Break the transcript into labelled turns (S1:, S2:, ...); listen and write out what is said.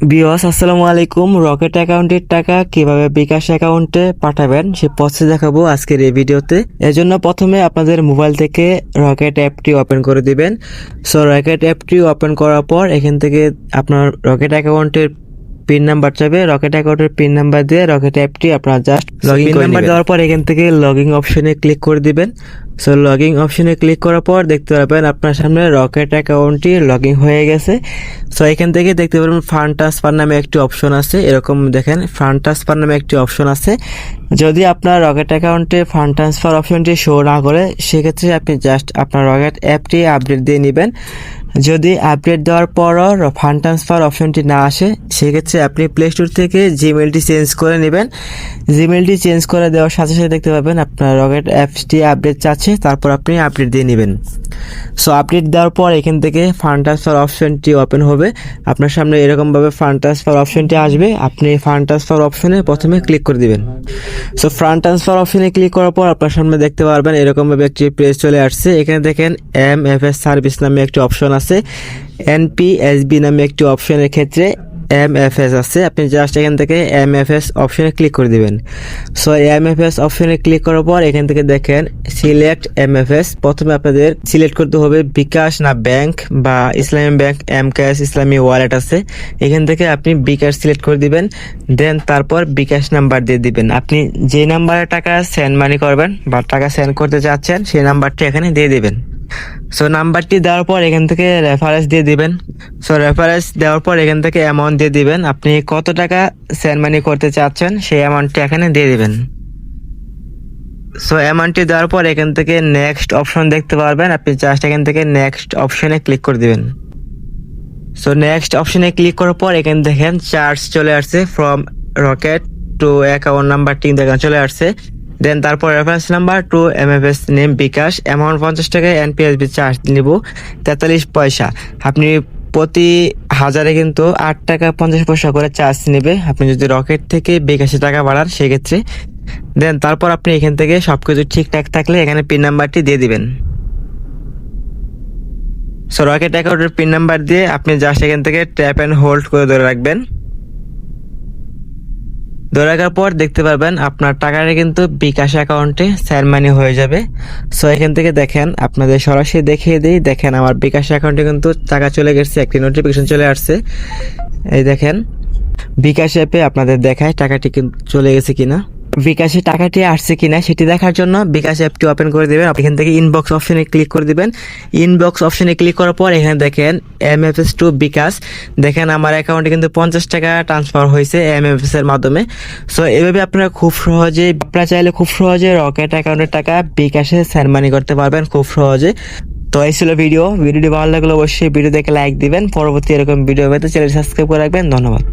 S1: বিওয়াস আসসালামু আলাইকুম। রকেট অ্যাকাউন্টের টাকা কীভাবে বিকাশ অ্যাকাউন্টে পাঠাবেন সে পথে দেখাবো আজকের এই ভিডিওতে। এজন্য প্রথমে আপনাদের মোবাইল থেকে রকেট অ্যাপটি ওপেন করে দিবেন। সো রকেট অ্যাপটি ওপেন করার পর এখান থেকে আপনার রকেট অ্যাকাউন্টের পিন নাম্বার চাইবে। রকেট অ্যাকাউন্টের পিন নাম্বার দিয়ে রকেট অ্যাপটি আপনার জাস্ট লগইন নাম্বার দেওয়ার পর এখান থেকে লগইন অপশনে ক্লিক করে দিবেন। সো লগিং অপশনে ক্লিক করার পর দেখতে পাবেন আপনার সামনে রকেট অ্যাকাউন্টটি লগিং হয়ে গেছে। সো এখান থেকে দেখতে পারবেন ফান্ড ট্রান্সফার নামে একটি অপশন আছে। এরকম দেখেন ফান্ড ট্রান্সফার নামে একটি অপশন আছে। যদি আপনার রকেট অ্যাকাউন্টে ফান্ড ট্রান্সফার অপশনটি শো না করে, সেক্ষেত্রে আপনি জাস্ট আপনার রকেট অ্যাপটি আপডেট দিয়ে নেবেন। যদি আপডেট দেওয়ার পরও ফান্ড ট্রান্সফার অপশনটি না আসে, সেক্ষেত্রে আপনি প্লে স্টোর থেকে জিমেলটি চেঞ্জ করে নেবেন। জিমেলটি চেঞ্জ করে দেওয়ার সাথে সাথে দেখতে পাবেন আপনার রকেট অ্যাপসটি আপডেট চাচ্ছে, তারপর আপনি আপডেট দিয়ে নেবেন। সো আপডেট দেওয়ার পর এখান থেকে ফান্ড ট্রান্সফার অপশনটি ওপেন হবে। আপনার সামনে এরকমভাবে ফান্ড ট্রান্সফার অপশনটি আসবে। আপনি ফান্ড ট্রান্সফার অপশনে প্রথমে ক্লিক করে দিবেন। সো ফান্ড ট্রান্সফার অপশনে ক্লিক করার পর আপনার সামনে দেখতে পারবেন এরকমভাবে একটি পেজ চলে আসছে। এখানে দেখেন এম এফ এস সার্ভিস নামে একটি অপশন আছে এনপিএসবি নামে একটি অপশনের ক্ষেত্রে এম এফ এস আছে। আপনি জাস্ট এখান থেকে এম এফ এস অপশনে ক্লিক করে দিবেন। সো এম এফ এস অপশনে ক্লিক করার পর এখান থেকে দেখেন সিলেক্ট এম এফ এস প্রথমে আপনাদের সিলেক্ট করতে হবে বিকাশ না ব্যাংক বা Islami bank M cash Islami wallet আছে। এখান থেকে আপনি বিকাশ সিলেক্ট করে দিবেন দেন তারপর বিকাশ নাম্বার দিয়ে দিবেন। আপনি যে নাম্বারে টাকা সেন্ড মানি করবেন বা টাকা সেন্ড করতে চাচ্ছেন সেই নাম্বারটি এখানে দিয়ে দিবেন। সো নাম্বারটি দেওয়ার পর এখান থেকে রেফারেন্স দিয়ে দিবেন। সো রেফারেন্স দেওয়ার পর এখান থেকে অ্যামাউন্ট দিয়ে দিবেন। আপনি কত টাকা সেন্ড মানি করতে চাচ্ছেন সেই অ্যামাউন্টটি এখানে দিয়ে দিবেন। সো অ্যামাউন্টটি দেওয়ার পর এখান থেকে নেক্সট অপশন দেখতে পারবেন। আপনি জাস্ট এখান থেকে নেক্সট অপশনে ক্লিক করে দিবেন। সো নেক্সট অপশনে ক্লিক করার পর এখানে দেখেন চার্জ চলে আসছে ফ্রম রকেট টু অ্যাকাউন্ট নাম্বারটি দেখেন চলে আসছে। দেন তারপর reference number to M F S name bKash amount পঞ্চাশ টাকা এনপিএসবি চার্জ নিব, তেতাল্লিশ পয়সা। আপনি প্রতি হাজারে কিন্তু আট টাকা পঞ্চাশ পয়সা করে চার্জ নেবে। আপনি যদি রকেট থেকে বিকাশে টাকা বাড়ান, সেক্ষেত্রে। দেন তারপর আপনি এখান থেকে সব কিছু ঠিকঠাক থাকলে এখানে পিন নাম্বারটি দিয়ে দিবেন। সো রকেট অ্যাকাউন্টের পিন নাম্বার দিয়ে আপনি জাস্ট এখান থেকে ট্যাপ অ্যান্ড হোল্ড করে ধরে রাখবেন। ধরে রাখার পর দেখতে পারবেন আপনার টাকাটা কিন্তু বিকাশ অ্যাকাউন্টে স্যার মানি হয়ে যাবে। সো এখান থেকে দেখেন, আপনাদের সরাসরি দেখিয়ে দিই। দেখেন, আমার বিকাশ অ্যাকাউন্টে কিন্তু টাকা চলে গেছে, একটি নোটিফিকেশন চলে আসছে। এই দেখেন, বিকাশ অ্যাপে আপনাদের দেখায় টাকাটি চলে গেছে কিনা। বিকাশে টাকাটি আসছে কিনা সেটি দেখার জন্য বিকাশ অ্যাপটি ওপেন করে দেবেন। এখান থেকে ইনবক্স অপশনে ক্লিক করে দেবেন। ইনবক্স অপশনে ক্লিক করার পর এখানে দেখেন M F S to bKash. দেখেন আমার অ্যাকাউন্টে কিন্তু পঞ্চাশ টাকা ট্রান্সফার হয়েছে এম এফ এস এর মাধ্যমে। সো এভাবে আপনারা খুব সহজে, আপনারা চাইলে খুব সহজে রকেট অ্যাকাউন্টের টাকা বিকাশে স্যারমানি করতে পারবেন খুব সহজে। তো, এই ছিল ভিডিও ভিডিওটি ভালো লাগলে অবশ্যই ভিডিও দেখে লাইক দিবেন। পরবর্তী এরকম ভিডিও পেতে চ্যানেল সাবস্ক্রাইব করে রাখবেন। ধন্যবাদ।